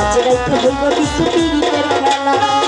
আজ রাইতে হইব বিশ্ব টিভিতে খেলা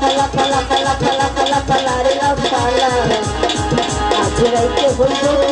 পালা পালা পালা পালা পালা পালা রে পালা আজ রাইতে বলব